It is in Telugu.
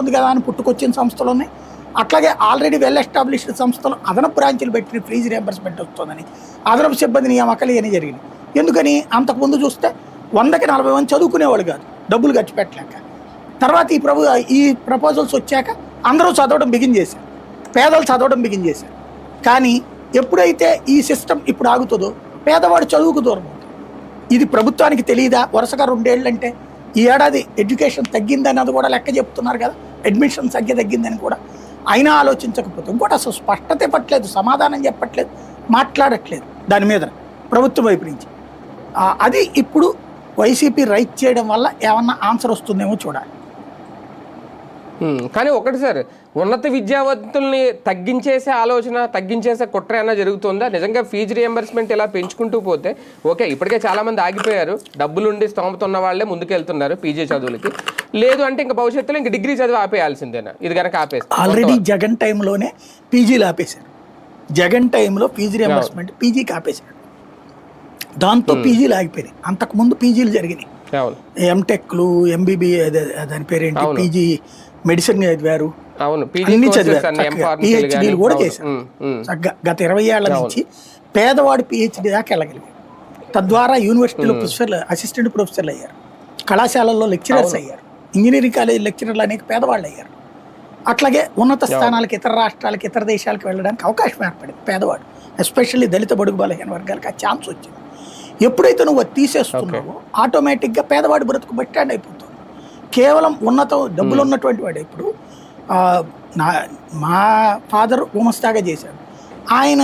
ఉంది కదా అని పుట్టుకొచ్చిన సంస్థలు ఉన్నాయి. అట్లాగే ఆల్రెడీ వెల్ ఎస్టాబ్లిష్డ్ సంస్థలు అదనపు బ్రాంచ్లు పెట్టిన ఫీజు రియంబర్స్మెంట్ వస్తుందని అదనపు సిబ్బంది నియామకాలు ఇవన్నీ జరిగినాయి. ఎందుకని? అంతకుముందు చూస్తే వందకి నలభై మంది చదువుకునేవాళ్ళు కాదు డబ్బులు ఖర్చు పెట్టలేక. తర్వాత ఈ ప్రభు ఈ ప్రపోజల్స్ వచ్చాక అందరూ చదవడం బిగిన్ చేశారు. పేదలు చదవడం బిగిన్ చేశారు. కానీ ఎప్పుడైతే ఈ సిస్టమ్ ఇప్పుడు ఆగుతుందో పేదవాడు చదువుకు దూరం ఇది ప్రభుత్వానికి తెలియదా? వరుసగా రెండేళ్ళు అంటే ఈ ఏడాది ఎడ్యుకేషన్ తగ్గిందన్నది కూడా లెక్క చెప్తున్నారు కదా. అడ్మిషన్ సంఖ్య తగ్గిందని కూడా అయినా ఆలోచించకపోతే ఇంకోటి అసలు స్పష్టత ఇవ్వట్లేదు సమాధానం చెప్పట్లేదు మాట్లాడట్లేదు దాని మీద ప్రభుత్వం వైపు నుంచి. అది ఇప్పుడు వైసీపీ రైట్ చేయడం వల్ల ఏమన్నా ఆన్సర్ వస్తుందేమో చూడాలి. కానీ ఒకటి సార్ ఉన్నత విద్యావంతుల్ని తగ్గించేసే ఆలోచన తగ్గించేసే కుట్ర ఏమైనా జరుగుతుందా? నిజంగా ఫీజు రియంబర్స్మెంట్ ఇలా పెంచుకుంటూ పోతే ఓకే ఇప్పటికే చాలామంది ఆగిపోయారు డబ్బులుండి స్తోమతున్న వాళ్ళే ముందుకెళ్తున్నారు పీజీ చదువులకి. లేదు అంటే ఇంకా భవిష్యత్తులో ఇంకా డిగ్రీ చదివి ఆపేయాల్సిందేనా? ఇది కనుక ఆపేస్తే. ఆల్రెడీ జగన్ టైంలోనే పీజీలు ఆపేశారు. జగన్ టైంలో పీజీ రియంబర్స్మెంట్ పీజీకి ఆపేశారు. దాంతో పీజీలు ఆగిపోయినాయి. అంతకుముందు పీజీలు జరిగినాయి. ఎంటెక్లు ఎంబీబీ దాని పేరేంటి. పీజీ మెడిసిన్ చదివారు. అన్ని చదివారు. అన్ని చక్కగా. ఎంఫార్మసీలు PhD కానీ లు కూడా చేశారు. Hmm, చక్కగా గత ఇరవై ఏళ్ళ నుంచి పేదవాడు పిహెచ్డి దాకా వెళ్ళగలిగారు తద్వారా యూనివర్సిటీలో ప్రొఫెసర్లు అసిస్టెంట్ ప్రొఫెసర్లు అయ్యారు. కళాశాలల్లో లెక్చరర్స్ అయ్యారు. ఇంజనీరింగ్ కాలేజ్ లెక్చరర్లు అనేక పేదవాళ్ళు అయ్యారు అట్లాగే ఉన్నత స్థానాలకు ఇతర రాష్ట్రాలకు ఇతర దేశాలకు వెళ్ళడానికి అవకాశం ఏర్పడింది పేదవాడు. ఎస్పెషల్లీ దళిత బడుగు బలహీన వర్గాలకు ఆ ఛాన్స్ వచ్చింది. ఎప్పుడైతే నువ్వు అది తీసేస్తున్నావో ఆటోమేటిక్గా పేదవాడి బ్రతుకు బట్టి అయిపోతుంది. కేవలం ఉన్నత డబ్బులు ఉన్నటువంటి వాడు ఇప్పుడు నా మా ఫాదర్ గుమస్తాగా చేశాడు. ఆయన